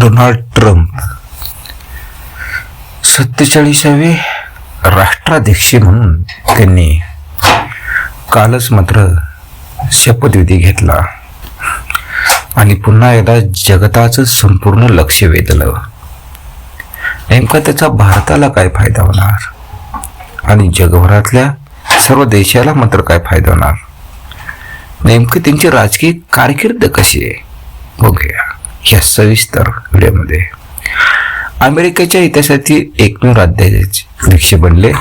Donald Trump. सत्तेचाळीसावे राष्ट्राध्यक्ष म्हणून त्यांनी कालच मात्र शपथविधी घेतला. आणि पुन्हा एकदा जगताचं संपूर्ण लक्ष वेधलं. नेमका त्याचा भारताला काय फायदा होणार? आणि जगभरातल्या सर्व देशाला मात्र काय फायदा होणार? नेमकं त्यांची राजकीय कारकीर्द कशी आहे? बघूया. या सविस्तर व्हिडिओमध्ये अमेरिकेच्या इतिहासातील एकमेव राज्याध्यक्ष बनले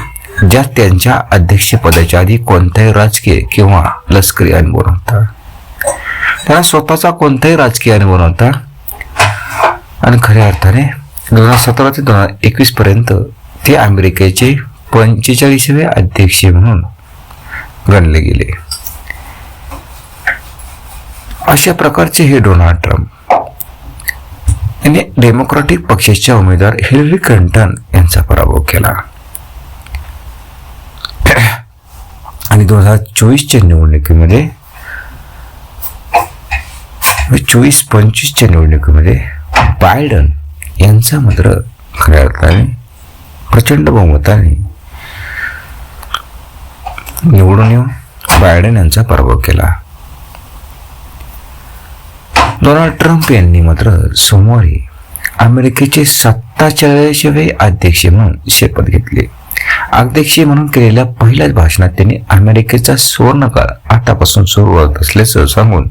ज्यात त्यांच्या अध्यक्षपदाच्या आधी कोणताही राजकीय किंवा लष्करी अनुभव नव्हता. त्यांना स्वतःचा कोणताही राजकीय अनुभव नव्हता. आणि खऱ्या अर्थाने दोन हजार सतरा ते दोन हजार एकवीस पर्यंत ते अमेरिकेचे पंचेचाळीसवे अध्यक्ष म्हणून गणले गेले. अशा प्रकारचे हे डोनाल्ड ट्रम्प यांनी डेमोक्रॅटिक पक्षाच्या उमेदवार हिलरी क्लिंटन यांचा पराभव केला. आणि दोन हजार चोवीसच्या निवडणुकीमध्ये चोवीस पंचवीसच्या निवडणुकीमध्ये बायडन यांचा मात्र खऱ्या अर्थाने प्रचंड बहुमताने निवडून येऊन बायडन यांचा पराभव केला. डोनाल्ड ट्रम्प यांनी मात्र सोमवारी अमेरिकेचे सत्ताचाळीसावे अध्यक्ष म्हणून शपथ घेतली. अध्यक्ष म्हणून केलेल्या पहिल्याच भाषणात त्यांनी अमेरिकेचा सुवर्णकाळ आतापासून सुरू होत असल्याचं सांगून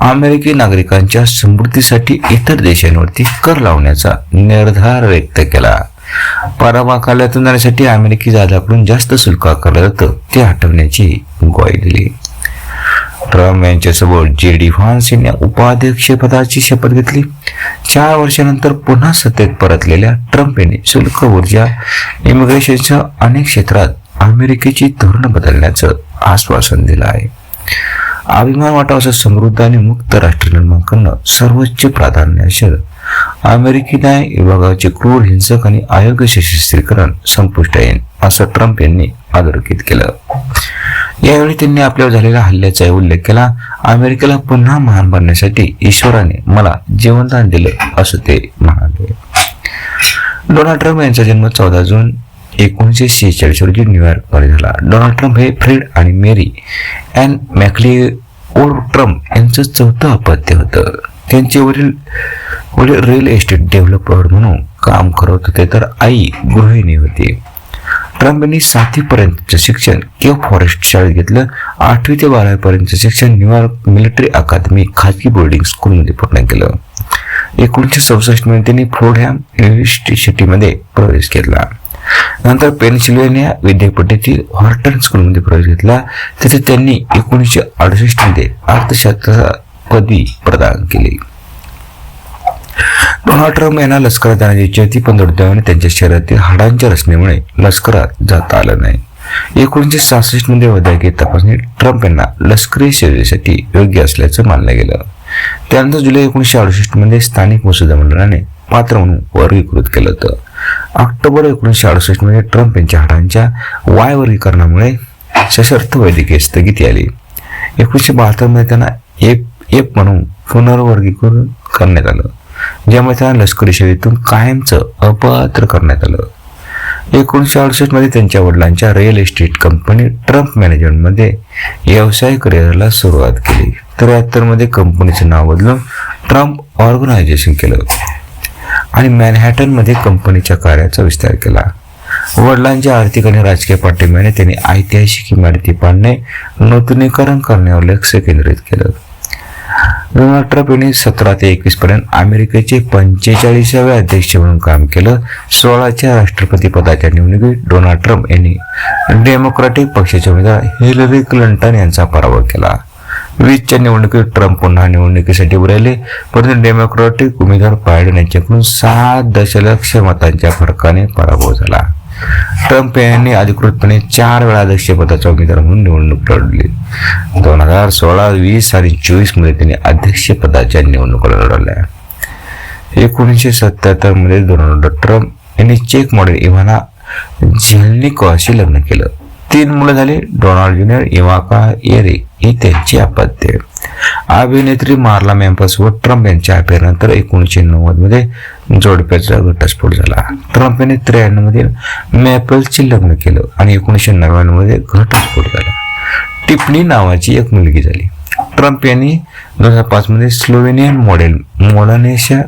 अमेरिकी नागरिकांच्या समृद्धीसाठी इतर देशांवरती कर लावण्याचा निर्धार व्यक्त केला. परामाखाल्यातून जाण्यासाठी अमेरिकी जादाकडून जास्त शुल्क आकारलं जातं ते हटवण्याची ग्वाही दिली. ट्रम्प यांच्यासोबत जे डी व्हान्स यांनी उपाध्यक्षपदाची शपथ घेतली. चार वर्षानंतर पुन्हा सत्तेत परतलेल्या ट्रम्प यांनी शुल्क ऊर्जा इमिग्रेशनच्या अनेक क्षेत्रात अमेरिकेची धोरणं बदलण्याचं आश्वासन दिलं आहे. अभिमान वाटावा असं समृद्ध आणि मुक्त राष्ट्र निर्माण करणं सर्वोच्च प्राधान्य असेल. अमेरिकी न्याय विभागाचे क्रूर हिंसक आणि अयोग्य सशस्त्रीकरण संपुष्ट येईल. असं ट्रम्प यांनी अधोरेखित केलं. यावेळी त्यांनी आपल्यावर झालेल्या हल्ल्याचा उल्लेख केला. अमेरिकेला पुन्हा महान बनण्यासाठी ईश्वराने मला जीवनदान दिलं असं ते म्हणाले. डोनाल्ड ट्रम्प यांचा जन्म चौदा जून एकोणीसशे शेहेचाळीस रोजी न्यूयॉर्कमध्ये झाला. डोनाल्ड ट्रम्प हे फ्रेड आणि Mary and MacLeod old Trump यांचं चौथं अपत्य होतं. त्यांचे वडील वडील रिअल एस्टेट डेव्हलपर म्हणून काम करत होते तर आई गृहिणी होती. ट्रम्प यांनी सातवीपर्यंतचं शिक्षण किंवा फॉरेस्ट शाळेत घेतलं. आठवी ते बारावीपर्यंतचं शिक्षण न्यूयॉर्क मिलिटरी अकादमी खाजगी बोर्डिंग स्कूलमध्ये पूर्ण केलं. एकोणीसशे चौसष्टमध्ये त्यांनी फ्लोडहॅम युनिव्हर्सिटीमध्ये प्रवेश केला नंतर पेन्सिल्वेनिया विद्यापीठातील हॉर्टन स्कूलमध्ये प्रवेश घेतला. तिथे त्यांनी एकोणीसशे अडुसष्टमध्ये अर्थशास्त्र पदवी प्रदान केली. डोनाल्ड ट्रम्प यांना लष्करात जाण्याची इच्छा होती पण दुर्दैवाने त्यांच्या शरीरातील हाडांच्या रचनेमुळे लष्करात जाता आलं नाही. एकोणीसशे सहासष्टमध्ये वैद्यकीय तपासणी ट्रम्प यांना लष्करी सेवेसाठी योग्य असल्याचं मानलं गेलं. त्यानंतर जुलै एकोणीसशे अडुसष्टमध्ये स्थानिक मसुदा मंडळाने पात्र म्हणून वर्गीकृत केलं होतं. ऑक्टोबर एकोणीसशे अडुसष्टमध्ये ट्रम्प यांच्या हाडांच्या वाय वर्गीकरणामुळे सशर्त वैद्यकीय स्थगिती आली एकोणीसशे बहात्तरमध्ये त्यांना एप एप म्हणून पुनर्वर्गीकरण करण्यात आलं. ज्यामुळे त्यांना लष्करी सेवेतून कायमचं अपात्र करण्यात आलं. एकोणीसशे अडुसष्टमध्ये त्यांच्या वडिलांच्या रिअल इस्टेट कंपनी ट्रम्प मॅनेजमेंटमध्ये व्यवसाय करिअरला सुरुवात केली. त्र्याहत्तरमध्ये कंपनीचं नाव बदलून ट्रम्प ऑर्गनायझेशन केलं. आणि मॅनहॅटनमध्ये कंपनीच्या कार्याचा विस्तार केला. वडिलांच्या आर्थिक आणि राजकीय पाठिंब्याने त्यांनी ऐतिहासिक इमारती पाडणे नूतनीकरण करण्यावर लक्ष केंद्रित केलं. डोनाल्ड ट्रम्प यांनी सतरा ते एकवीस पर्यंत अमेरिकेचे पंचेचाळीसावे अध्यक्ष म्हणून काम केलं. सोळाच्या राष्ट्रपती पदाच्या निवडणुकीत डोनाल्ड ट्रम्प यांनी डेमोक्रॅटिक पक्षाचे उमेदवार हिलरी क्लिंटन यांचा पराभव केला. वीसच्या निवडणुकीत ट्रम्प पुन्हा निवडणुकीसाठी उभे राहिले परंतु डेमोक्रॅटिक उमेदवार बायडन यांच्याकडून सात दशलक्ष मतांच्या फरकाने पराभव झाला. ट्रम्प यांनी अधिकृतपणे चार वेळा अध्यक्षपदाचा उमेदवार म्हणून निवडणूक लढली दोन हजार सोळा वीस आणि चोवीसमध्ये त्यांनी अध्यक्षपदाच्या निवडणुका लढवल्या. एकोणीसशे सत्याहत्तरमध्ये डोनाल्ड ट्रम्प यांनी चेक मॉडेल इव्हाना झेलनिकोवाशी लग्न केलं. तीन मुलं झाले. डोनाल्ड ज्युनियर इवाका एरे ही त्यांची अपत्य. अभिनेत्री मार्ला मेम्पस व ट्रम्प यांच्या अफेअरनंतर एकोणीसशे नव्वदमध्ये जोडप्याचा घटस्फोट झाला. ट्रम्प यांनी त्र्याण्णवमध्ये मॅपलचे लग्न केलं आणि एकोणीसशे नव्याण्णवमध्ये घटस्फोट झाला. टिप्पणी नावाची एक मुलगी झाली. ट्रम्प यांनी दोन हजार पाच मध्ये स्लोवेनियन मॉडेल मोलानेशा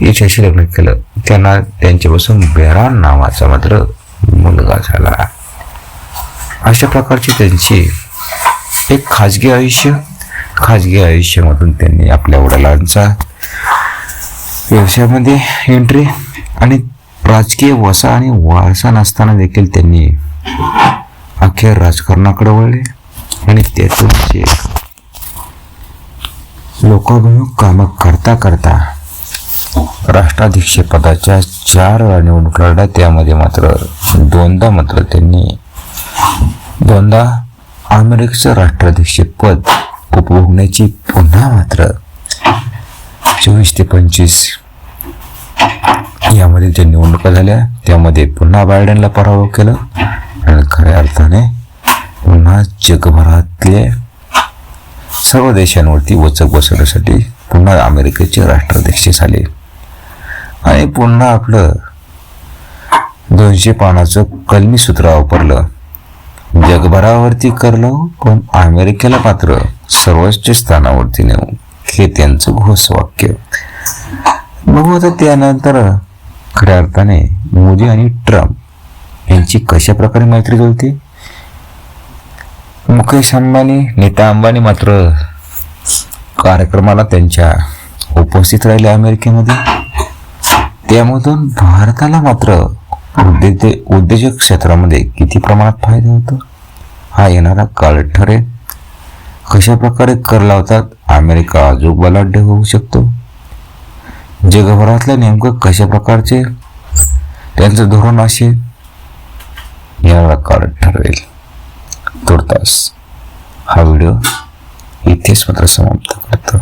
याच्याशी लग्न केलं. त्यांना त्यांच्यापासून बेरान नावाचा मात्र मुलगा झाला. अशा प्रकारची त्यांची एक खाजगी आयुष्य खाजगी आयुष्यामधून त्यांनी आपल्या वडिलांचा व्यवसायामध्ये एंट्री आणि राजकीय वसा आणि वारसा नसताना देखील त्यांनी अखेर राजकारणाकडे वळले आणि त्यातून जे लोकाभिमुख कामं करता करता राष्ट्राध्यक्ष पदाच्या चार निवडणूक लढल्या त्यामध्ये मात्र दोनदा मात्र त्यांनी दोनदा अमेरिकेचं राष्ट्राध्यक्ष पद उपभोगण्याची पुन्हा मात्र चोवीस ते पंचवीस यामध्ये ज्या निवडणुका झाल्या त्यामध्ये पुन्हा बायडनला पराभव केला आणि खऱ्या अर्थाने पुन्हा जगभरातले सर्व देशांवरती वचक बसवण्यासाठी पुन्हा अमेरिकेचे राष्ट्राध्यक्ष झाले. आणि पुन्हा आपलं दोनशे पानाचं कलमी सूत्र वापरलं. जगभरावरती करलं पण अमेरिकेला मात्र सर्वोच्च स्थानावरती नेऊ हे त्यांचं घोषवाक्य. बघू आता त्यानंतर खऱ्या अर्थाने मोदी आणि ट्रम्प यांची कशा प्रकारे मैत्री जुळते? मुकेश अंबानी नीता अंबानी मात्र कार्यक्रमाला त्यांच्या उपस्थित राहिले अमेरिकेमध्ये. त्यामधून भारताला मात्र उद्योग उद्योजक क्षेत्रामध्ये किती प्रमाणात फायदा होतो? हा येणारा काळ ठरेल. कशा प्रकारे कर लावतात? अमेरिका अजून बलाढ्य होऊ शकतो. जगभरातल्या नेमकं कशा प्रकारचे त्यांचं धोरण असे. येणारा काळ ठरवेल तुर्तास. हा व्हिडिओ इथेच मात्र समाप्त करतो.